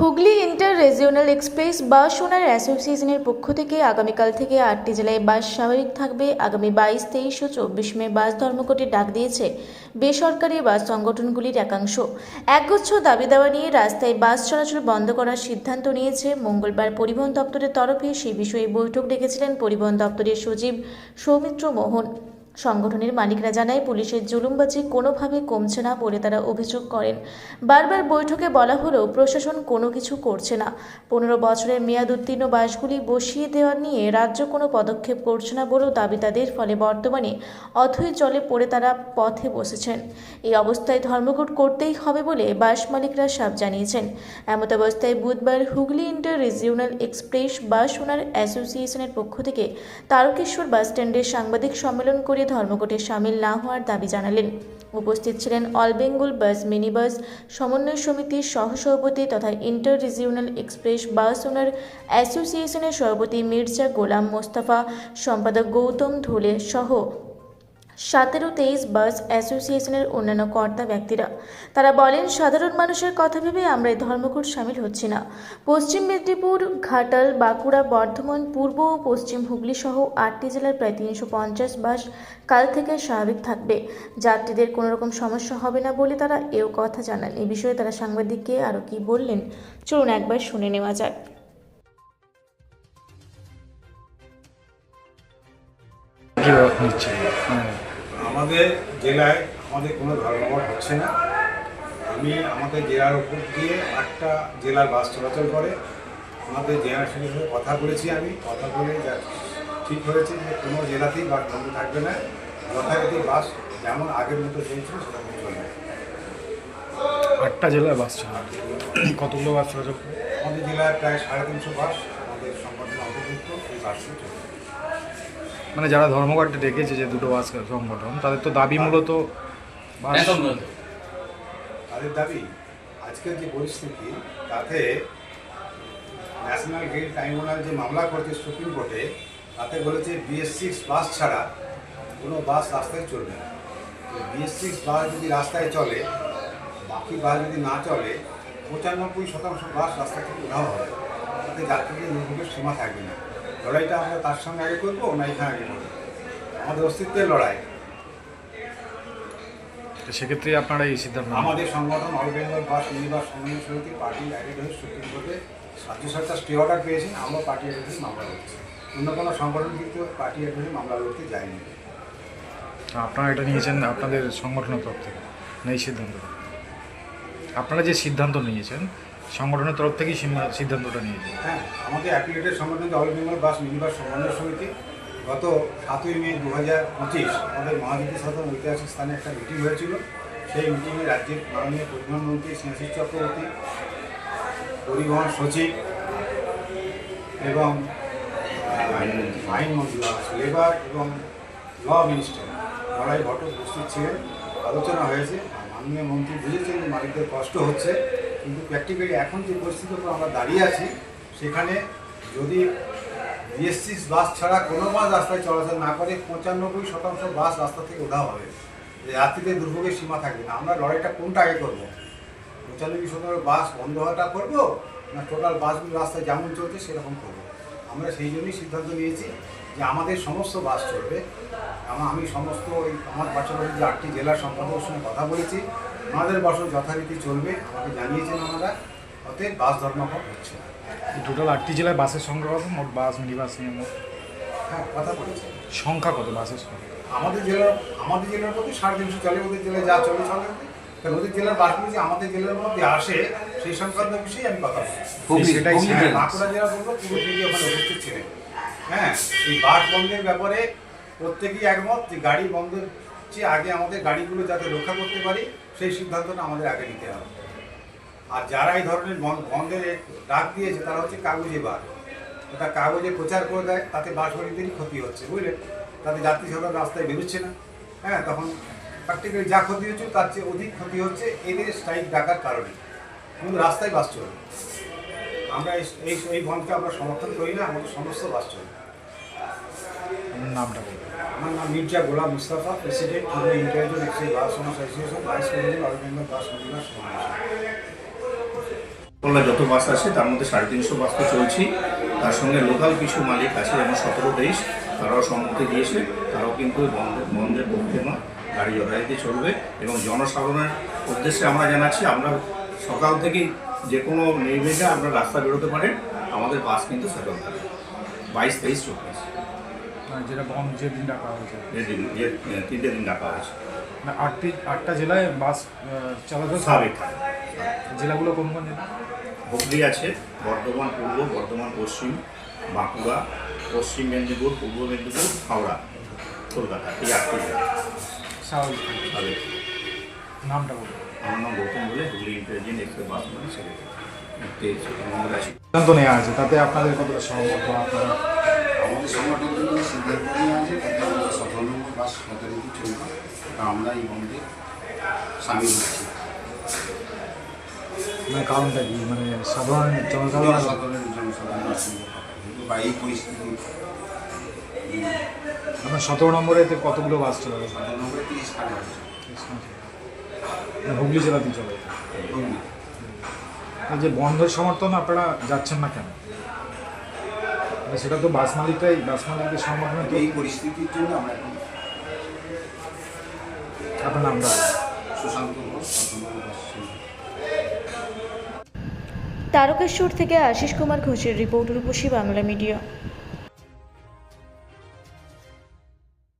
Hooghly inter regional express bus owner অ্যাসোসিয়েশনের পক্ষ থেকে আগামীকাল থেকে আটটি জেলায় বাস স্বাভাবিক থাকবে। আগামী বাইশ, তেইশ ও চব্বিশ মে বাস ধর্মঘটের ডাক দিয়েছে বেসরকারি বাস সংগঠনগুলির একাংশ। একগুচ্ছ দাবি দাওয়া নিয়ে রাস্তায় বাস চলাচল বন্ধ করার সিদ্ধান্ত নিয়েছে মঙ্গলবার পরিবহন দপ্তরের তরফে। সে বিষয়ে বৈঠক ডেকেছিলেন পরিবহন দপ্তরের সচিব সৌমিত্র মোহন। সংগঠনের মালিকরা জানায়, পুলিশের জুলুমবাজি কোনোভাবে কমছে না বলে তারা অভিযোগ করেন। বারবার বৈঠকে বলা হলেও প্রশাসন কোনো কিছু করছে না। পনেরো বছরের মেয়াদ উত্তীর্ণ বাসগুলি বসিয়ে দেওয়া নিয়ে রাজ্য কোনো পদক্ষেপ করছে না বলেও দাবি তাদের, ফলে বর্তমানে অথই জলে পড়ে তারা পথে বসেছেন। এই অবস্থায় ধর্মঘট করতেই হবে বলে বাস মালিকরা সাপ জানিয়েছেন। এমত অবস্থায় বুধবার Hooghly inter regional express bus owner অ্যাসোসিয়েশনের পক্ষ থেকে তারকেশ্বর বাস স্ট্যান্ডে সাংবাদিক সম্মেলন করে ধর্মঘটে সামিল না হওয়ার দাবি জানালেন। উপস্থিত ছিলেন all Bengal bus mini bus সমন্বয় সমিতির সহসভাপতি তথা inter regional express bus owner অ্যাসোসিয়েশনের সভাপতি মির্জা গোলাম মোস্তাফা, সম্পাদক গৌতম ধুলে সহ সতেরো তেইশ বাস অ্যাসোসিয়েশনের অন্যান্য কর্তা ব্যক্তিরা। তারা বলেন, সাধারণ মানুষের কথা ভেবে আমরা এই ধর্মঘট সামিল হচ্ছি না। পশ্চিম মেদিনীপুর, ঘাটাল, বাঁকুড়া, বর্ধমান, পূর্ব ও পশ্চিম হুগলি সহ আটটি জেলার প্রায় তিনশো পঞ্চাশ বাস কাল থেকে স্বাভাবিক থাকবে। যাত্রীদের কোনো রকম সমস্যা হবে না বলে তারা এও কথা জানান। এ বিষয়ে তারা সাংবাদিককে আরও কি বললেন, চলুন একবার শুনে নেওয়া যাক। নিচ্ছে? আমাদের জেলায় আমাদের কোনো ধর্মঘট হচ্ছে না। আমি আমাদের জেলার উপর দিয়ে আটটা জেলার বাস চলাচল করে। আমাদের জেলার সঙ্গে সঙ্গে কথা বলেছি আমি। কথা বলে যা ঠিক হয়েছে যে কোনো জেলাতেই বাস বন্ধ থাকবে না। যথারীতি বাস যেমন আগের মতো চলছিল সেরকম চলবে আটটা জেলায় বাস কতগুলো বাস চলাচল করে? আমাদের জেলায় প্রায় সাড়ে তিনশো বাস আমাদের সংগঠনের অন্তর্ভুক্ত এই বাসটি চলবে মানে যারা ধর্মঘটে ডেকেছে যে দুটো বাস সংগঠন তাদের তো দাবি মূলত বাস তাদের দাবি আজকের যে পরিস্থিতি তাতে ন্যাশনাল গ্রিড ট্রাইব্যুনাল যে মামলা করছে সুপ্রিম কোর্টে তাতে বলেছে বিএস সিক্স বাস ছাড়া কোনো বাস রাস্তায় চলবে না। বিএস সিক্স বাস যদি রাস্তায় চলে বাকি বাস যদি না চলে পঁচানব্বই শতাংশ বাস রাস্তা থেকে উধাও হবে। তাতে যাত্রীদের দুর্ভোগের সীমা থাকবে না। লড়াইটা আমরা তার সঙ্গে আগে করব না এখানে আগে করব। আমাদের অস্তিত্বের লড়াই। সেক্ষেত্রে আপনারা এই সিদ্ধান্ত আমাদের সংগঠন অল বেঙ্গল বাস ইউনিভার্স সমন্বয় সমিতি পার্টি অ্যাডেড হয়ে সুপ্রিম কোর্টে রাজ্য সরকার স্টে অর্ডার পেয়েছেন আমরা পার্টি অ্যাডেড হয়ে মামলা করছি অন্য কোনো সংগঠন কিন্তু পার্টি অ্যাডেড হয়ে মামলা করতে যায়নি। আপনারা এটা নিয়েছেন আপনাদের সংগঠনের তরফ থেকে না এই সিদ্ধান্তটা আপনারা যে সিদ্ধান্ত নিয়েছেন সংগঠনের তরফ থেকেই সিদ্ধান্তটা নিয়েছেন হ্যাঁ আমাদের অ্যাফিলিয়েটেড সংগঠন অল বেঙ্গল বাস ইউনিভার্স সমন্বয় সমিতি গত সাতই মে দু হাজার পঁচিশ আমাদের মহাজ্যোতি সদন ঐতিহাসিক স্থানে একটা মিটিং হয়েছিল। সেই মিটিংয়ে রাজ্যের মাননীয় পরিবহন মন্ত্রী স্নেহাশিস চক্রবর্তী, পরিবহন সচিব এবং আইনমন্ত্রী লেবার এবং ল মিনিস্টার লড়াই ঘটক উপস্থিত ছিলেন। আলোচনা হয়েছে। মাননীয় মন্ত্রী বুঝেছেন যে মালিকদের কষ্ট হচ্ছে। কিন্তু প্র্যাকটিক্যালি এখন যে পরিস্থিতির আমরা দাঁড়িয়ে আছি, সেখানে যদি বিএসসিস বাস ছাড়া কোনো বাস রাস্তায় চলাচল না করে, পঁচানব্বই শতাংশ বাস রাস্তা থেকে উধাও হবে। যে যাত্রীদের দুর্ভোগের সীমা থাকবে না। আমরা লড়াইটা কোনটা আগে করব? পঁচানব্বই শতাংশ বাস বন্ধ হওয়াটা করব? না টোটাল বাসগুলো রাস্তায় যেমন চলছে, সেরকম করব? আমরা সেই জন্যই সিদ্ধান্ত নিয়েছি যে আমাদের সমস্ত বাস চলবে। আমি সমস্ত আমার পাশাপাশি যে আটটি জেলার সম্পাদকের সঙ্গে কথা বলেছি। ওনাদের বাসও যথারীতি চলবে আমাকে জানিয়েছেন ওনারা অতএব বাস ধর্মঘট হচ্ছে না। টোটাল আটটি জেলায় বাসের সংখ্যা কত? মোট বাস মিনি বাস নিয়ে মোট? হ্যাঁ কথা বলেছি। সংখ্যা কত বাসের সংখ্যা? আমাদের জেলার আমাদের জেলার মধ্যে সাড়ে তিনশো চলে ওদের জেলায় যা চলে চলে কারণ ওদের জেলার বাসগুলো যে আমাদের জেলার মধ্যে আসে সেই সংক্রান্ত বিষয়ে আমি কথা বলছি। সেটাই বাঁকুড়া জেলা বলব পুরো দিদি ওখানে উপস্থিত ছিলেন। হ্যাঁ এই বাস বন্ধের ব্যাপারে প্রত্যেকেই একমত যে গাড়ি বন্ধের চেয়ে আগে আমাদের গাড়িগুলো যাতে রক্ষা করতে পারি, সেই সিদ্ধান্তটা আমাদের আগে নিতে হবে। আর যারা এই ধরনের বন- বন্ধের ডাক দিয়েছে, তারা হচ্ছে কাগজে বার। ওটা কাগজে প্রচার করে দেয়, তাতে বাস মালিকদেরই ক্ষতি হচ্ছে বুঝলেন তাতে যাত্রী সরকার রাস্তায় বেরোচ্ছে না। হ্যাঁ তখন প্র্যাকটিক্যালি যা ক্ষতি হচ্ছে, তার চেয়ে অধিক ক্ষতি হচ্ছে এদের স্ট্রাইক ডাকার কারণে। কিন্তু রাস্তায় বাস চলবে আমরা এই এই বন্ধকে আমরা সমর্থন করি না, আমাদের সমস্ত বাস চলবে নামটা বলুন। আমার নাম মির্জা গোলাম মুস্তাফা প্রেসিডেন্ট পূর্ব bus association vice president bus মহিলা কল্লা যত বাস আছে, তার মধ্যে সাড়ে তিনশো বাস তো চলছি। তার সঙ্গে লোকাল কিছু মালিক আছে, যেমন সতেরো তেইশ, তারাও সম্মতি দিয়েছে তারাও কিন্তু বন্ধের পক্ষে নয়, গাড়ি যথারীতি চলবে এবং জনসাধারণের উদ্দেশ্যে আমরা জানাচ্ছি, আমরা সকাল থেকেই যে কোনো নির্বিঘ্নে আমরা রাস্তা বেরোতে পারেন আমাদের বাস কিন্তু সচল থাকে বাইশ, তেইশ, চব্বিশ। যেটা বন্ধ যে দিন ডাকা হয়েছে। তিনটে দিন ডাকা হয়েছে। মানে আটটি আটটা জেলায় বাস চলাচল স্বাভাবিক জেলাগুলো কোন কোন জেলা? হুগলি আছে বর্ধমান পূর্ব বর্ধমান পশ্চিম বাঁকুড়া পশ্চিম মেদিনীপুর পূর্ব মেদিনীপুর হাওড়া কলকাতা এই আটটি জেলা। স্বাভাবিক। নামটা বলুন। আমার নাম গৌতম বলে হুগলি ইন্টেলিজেন্ট এক্সপ্রেস বাস মানে সেক্রেটারি সিদ্ধান্ত নেওয়া আছে তাতে আপনাদের কতটা সহমত বা আপনারা আমাদের সংগঠন থেকে সিদ্ধান্ত নিয়ে আছে তাতে আমাদের সতেরো নম্বর বাস যথারীতি চলবে আমরা এই বন্ধে সামিল হচ্ছি। মানে কারণটা কি? মানে সাধারণ জনসাধারণ জনসাধারণ অসুবিধা বা এই পরিস্থিতি। আপনার সতেরো নম্বরেতে কতগুলো বাস চলে সতেরো নম্বরে তিরিশ মানে হুগলি জেলাতেই চলে। যে বন্ধের সমর্থন আপনারা যাচ্ছেন না কেন? মানে সেটা তো বাস মালিকটাই বাস মালিকদের সমর্থনে তো? এই পরিস্থিতির জন্য আমরা এখন আপনার নামটা? সুশান্ত তারকেশ্বর থেকে আশিস কুমার ঘোষের রিপোর্ট রূপসী বাংলা মিডিয়া।